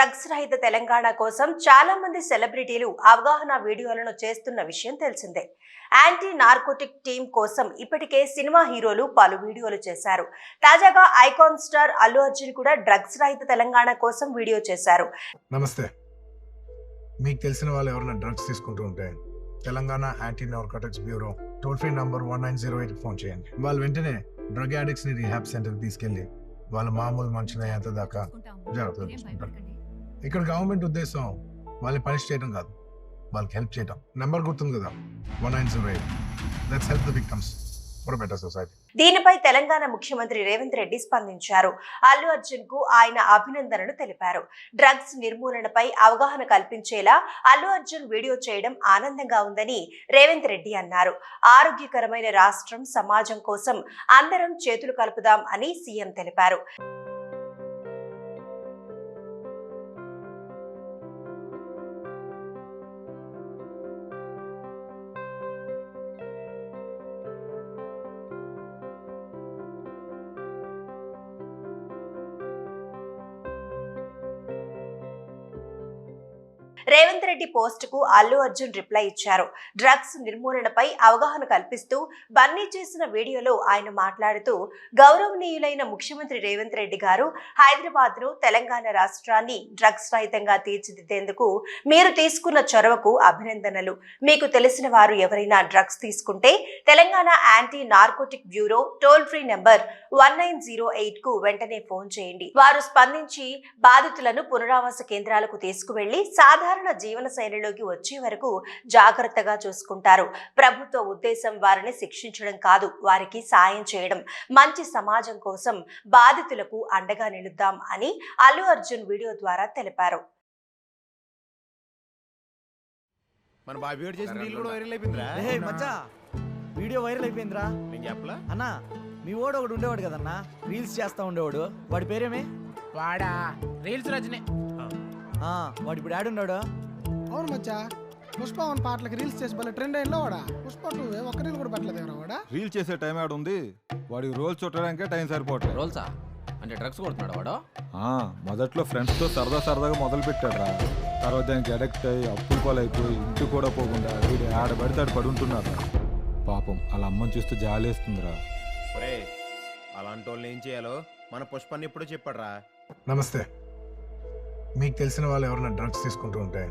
Drugs రహిత తెలంగాణ కోసం చాలా మంది సెలబ్రిటీలు అవగాహన వీడియోలను చేస్తున్న విషయం తెలిసిందే. యాంటీ నార్కోటిక్ టీం కోసం ఇప్పటికే సినిమా హీరోలు పలు వీడియోలు చేశారు. తాజాగా ఐకాన్ స్టార్ అల్లు అర్జున్ కూడా డ్రగ్స్ రహిత తెలంగాణ కోసం వీడియో చేశారు. నమస్తే. మీకు తెలిసిన వాళ్ళు ఎవరైనా డ్రగ్స్ తీసుకుంటూ ఉంటే Telangana anti narcotics bureau toll free number one nine zero eight phone చేయండి. వాళ్ళు వెంటనే డ్రగ్ అడిక్ట్స్ని రీహాబ్ సెంటర్ తీసుకెళ్ళి వాళ్ళ మామూలు మనుషులు అయ్యేంత దాకా జాగ్రత్తగా చూసుకుంటారు. ఇక్కడ గవర్నమెంట్ ఉద్దేశం వాళ్ళని పనిష్ చేయడం కాదు. వాళ్ళకి హెల్ప్ చేయడం నెంబర్ గుర్తుంది కదా? One nine zero eight. Let's help the victims for better society దీనిపై తెలంగాణ ముఖ్యమంత్రి రేవంత్ రెడ్డి స్పందించారు. అల్లు అర్జున్కు ఆయన అభినందనలు తెలిపారు. డ్రగ్స్ నిర్మూలనపై అవగాహన కల్పించేలా అల్లు అర్జున్ వీడియో చేయడం ఆనందంగా ఉందని రేవంత్ రెడ్డి అన్నారు. ఆరోగ్యకరమైన రాష్ట్రం సమాజం కోసం అందరం చేతులు కలుపుదాం అని సీఎం తెలిపారు. రేవంత్ రెడ్డి పోస్ట్కు అల్లు అర్జున్ రిప్లై ఇచ్చారు. డ్రగ్స్ నిర్మూలనపై అవగాహన కల్పిస్తూ బన్నీ చేసిన వీడియోలో ఆయన మాట్లాడుతూ గౌరవనీయులైన ముఖ్యమంత్రి రేవంత్ రెడ్డి గారు హైదరాబాద్ను తెలంగాణ రాష్ట్రాన్ని డ్రగ్స్ రహితంగా తీర్చిదిద్దేందుకు మీరు తీసుకున్న చొరవకు అభినందనలు. మీకు తెలిసిన వారు ఎవరైనా డ్రగ్స్ తీసుకుంటే Telangana anti narcotic bureau toll free number one nine zero ఎయిట్కు వెంటనే ఫోన్ చేయండి. వారు స్పందించి బాధితులను పునరావాస కేంద్రాలకు తీసుకువెళ్ళి సాధారణ జీవన శైలిలోకి వచ్చే వరకు జాగ్రత్తగా చూసుకుంటారు. ప్రభుత్వ ఉద్దేశం వారిని శిక్షించడం కాదు వారికి సాయం చేయడం. మంచి సమాజం కోసం బాధితులకు అండగా నిలుద్దాం అని అల్లు అర్జున్ వీడియో ద్వారా తెలిపారు. మన బాబీ గారు చేసిన రీల్ కూడా వైరల్ అయిపోయిందిరా. రే మచ్చా వీడియో వైరల్ అయిపోయిందిరా. నేను చెప్పలా? అన్నా మీ వాడు ఒకడు ఉండేవాడు కదన్నా. రీల్స్ చేస్తా ఉండేవాడు. వాడి పేరేమే? వాడా. రీల్స్ రజనే. వాడు ఇప్పుడు ఆడున్నాడు అవును మచ్చా. పుష్ప వన్ పాటలకి రీల్స్ చేసి భలే ట్రెండ్ అయినలో వాడా. పుష్ప టూ ఒక్క రీల్ కూడా పెట్టలేదు ఎవరా వాడా? రీల్ చేసే టైం ఆడ ఉంది. వాడికి రోల్ చుట్టడానికే టైం సరిపోవట్లేదు. రోల్సా? అంటే డ్రగ్స్ కొడుతున్నాడు వాడు? ఆ, మొదట్లో ఫ్రెండ్స్తో సరదా సరదాగా మొదలు పెట్టాడు తర్వాత దానికి అడక్ట్ అయ్యి అప్పులు పాలైపోయి ఇంటి కూడా పోకుండా వీడు ఆడ పడితే ఆడ పడుంటున్నాడు పాపం వాళ్ళ అమ్మని చూస్తే జాలేస్తుందిరా. అలాంటి వాళ్ళని ఏం చేయాలో మన పుష్పాన్ని ఎప్పుడో చెప్పాడురా. నమస్తే. మీకు తెలిసిన వాళ్ళు ఎవరైనా డ్రగ్స్ తీసుకుంటూ ఉంటే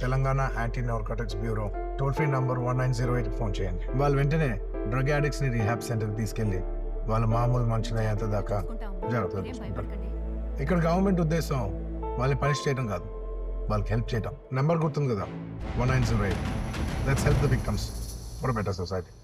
Telangana anti narcotics bureau toll free number one nine zero eight phone చేయండి. వాళ్ళు వెంటనే డ్రగ్ అడిక్ట్స్ రీహాబ్ సెంటర్కి తీసుకెళ్ళి వాళ్ళ మామూలు మంచిగా అయ్యేంత దాకా జాగ్రత్తలు ఇక్కడ గవర్నమెంట్ ఉద్దేశం వాళ్ళని పనిష్ చేయడం కాదు వాళ్ళకి హెల్ప్ చేయడం నెంబర్ గుర్తుంది కదా one nine zero eight that's help the victims for better society